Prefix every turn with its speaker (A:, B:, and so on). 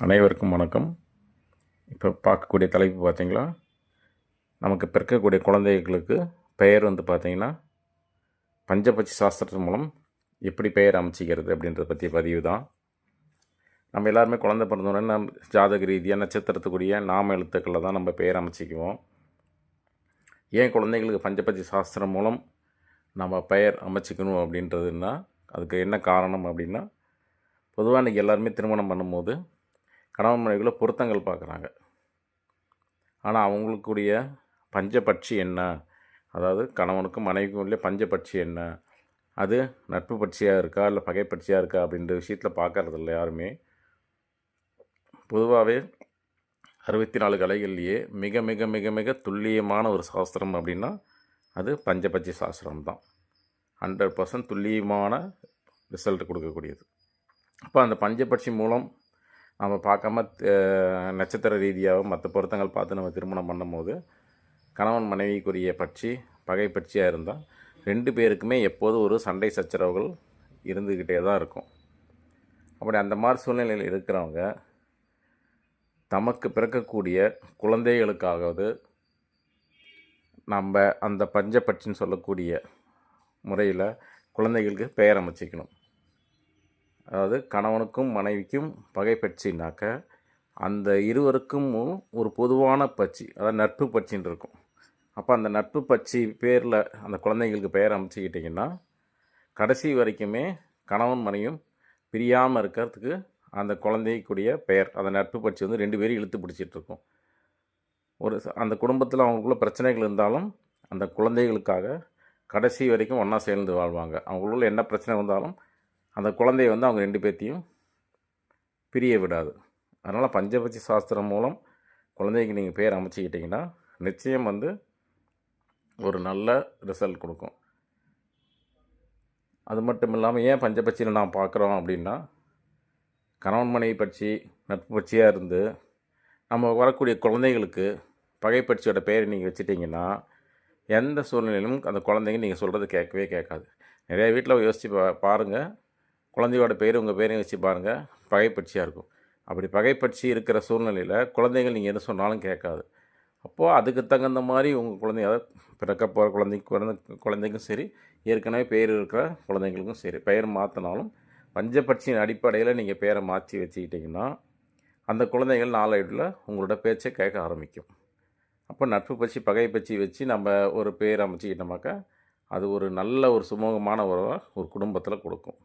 A: அனைவருக்கும் வணக்கம். இப்போ பார்க்கக்கூடிய தலைப்பு பார்த்தீங்களா நமக்கு பிறக்கக்கூடிய குழந்தைகளுக்கு பெயர் வந்து பார்த்திங்கன்னா பஞ்சபட்சி சாஸ்திரத்தின் மூலம் எப்படி பெயர் அமைச்சிக்கிறது அப்படின்றத பற்றி பதிவு தான் நம்ம எல்லாருமே குழந்தை பிறந்தோடனே நம்ம ஜாதக ரீதியாக நட்சத்திரத்துக்குரிய நாம எழுத்துக்களில் தான் நம்ம பெயர் அமைச்சிக்குவோம். ஏன் குழந்தைகளுக்கு பஞ்சபட்சி சாஸ்திரம் மூலம் நம்ம பெயர் அமைச்சிக்கணும் அப்படின்றதுன்னா அதுக்கு என்ன காரணம் அப்படின்னா பொதுவாக இன்றைக்கி எல்லாருமே திருமணம் பண்ணும்போது கணவன் மனைவிக்குள்ளே பொருத்தங்கள் பார்க்குறாங்க. ஆனால் அவங்களுக்குரிய பஞ்சபட்சி என்ன? அதாவது கணவனுக்கும் மனைவிக்கும் உள்ள பஞ்சபட்சி என்ன? அது நட்பு பட்சியாக இருக்கா? இல்லை பகைப்பட்சியாக இருக்கா? அப்படின்ற விஷயத்தில் பார்க்கறது இல்லை யாருமே. பொதுவாகவே அறுபத்தி நாலு கலைகள்லேயே மிக மிக மிக மிக துல்லியமான ஒரு சாஸ்திரம் அப்படின்னா அது பஞ்சபட்சி சாஸ்திரம் தான். ஹண்ட்ரட் பர்சன்ட் துல்லியமான ரிசல்ட் கொடுக்கக்கூடியது. அப்போ அந்த பஞ்சபட்சி மூலம் நம்ம பார்க்காம நட்சத்திர ரீதியாகவும் மற்ற பொருத்தங்கள் பார்த்து நம்ம திருமணம் பண்ணும்போது கணவன் மனைவிக்குரிய பட்சி பகை பட்சியாக இருந்தால் ரெண்டு பேருக்குமே எப்போதும் ஒரு சண்டை சச்சரவுகள் இருந்துக்கிட்டே தான் இருக்கும். அப்படி அந்த மாதிரி சூழ்நிலையில் இருக்கிறவங்க தமக்கு பிறக்கக்கூடிய குழந்தைகளுக்காகவது நம்ம அந்த பஞ்சபட்சின்னு சொல்லக்கூடிய முறையில் குழந்தைகளுக்கு பெயர் அமைச்சிக்கணும். அதாவது கணவனுக்கும் மனைவிக்கும் பகை பட்சினாக்க அந்த இருவருக்கும் ஒரு பொதுவான பட்சி அதாவது நட்பு பட்சின்னு இருக்கும். அப்போ அந்த நட்பு பட்சி பேரில் அந்த குழந்தைங்களுக்கு பெயர் அமைச்சிக்கிட்டிங்கன்னா கடைசி வரைக்குமே கணவன் மனைவியும் பிரியாமல் இருக்கிறதுக்கு அந்த குழந்தைக்குடைய பெயர் அந்த நட்பு பட்சி வந்து ரெண்டு பேரும் இழுத்து பிடிச்சிட்டு இருக்கும். ஒரு அந்த குடும்பத்தில் அவங்களுக்குள்ள பிரச்சனைகள் இருந்தாலும் அந்த குழந்தைகளுக்காக கடைசி வரைக்கும் ஒன்றா சேர்ந்து வாழ்வாங்க. அவங்களுக்குள்ள என்ன பிரச்சனை வந்தாலும் அந்த குழந்தைய வந்து அவங்க ரெண்டு பேர்த்தையும் பிரிய விடாது. அதனால் பஞ்சபட்சி சாஸ்திரம் மூலம் குழந்தைக்கு நீங்கள் பேர் அமைச்சிக்கிட்டிங்கன்னா நிச்சயம் வந்து ஒரு நல்ல ரிசல்ட் கொடுக்கும். அது மட்டும் இல்லாமல் ஏன் பஞ்சபட்சியில் நாம் பார்க்குறோம் அப்படின்னா கணவன் மனைவி பட்சி நட்பு பட்சியாக இருந்து நம்ம வரக்கூடிய குழந்தைகளுக்கு பகைப்பட்சியோட பெயரை நீங்கள் வச்சுட்டிங்கன்னா எந்த சூழ்நிலையிலும் அந்த குழந்தைங்க நீங்கள் சொல்கிறது கேட்கவே கேட்காது. நிறைய வீட்டில் யோசித்து பா பாருங்கள் குழந்தையோட பேர் உங்கள் பேரையும் வச்சு பாருங்கள் பகைப்பட்சியாக இருக்கும். அப்படி பகைப்பட்சி இருக்கிற சூழ்நிலையில் குழந்தைகள் நீங்கள் என்ன சொன்னாலும் கேட்காது. அப்போது அதுக்கு தகுந்த மாதிரி உங்கள் குழந்தைய அதாவது பிறக்க போகிற குழந்தைக்கு குழந்தை குழந்தைக்கும் சரி ஏற்கனவே பேர் இருக்கிற குழந்தைங்களுக்கும் சரி பெயர் மாற்றினாலும் பஞ்சபட்சியின் அடிப்படையில் நீங்கள் பேரை மாற்றி வச்சுக்கிட்டிங்கன்னா அந்த குழந்தைகள் நாளடைவில் உங்களோட பேச்சை கேட்க ஆரம்பிக்கும். அப்போ நட்பு பட்சி பகை பட்சி வச்சு நம்ம ஒரு பேர் அமைச்சிக்கிட்டோமாக்கா அது ஒரு நல்ல ஒரு சுமூகமான உறவை ஒரு குடும்பத்தில் கொடுக்கும்.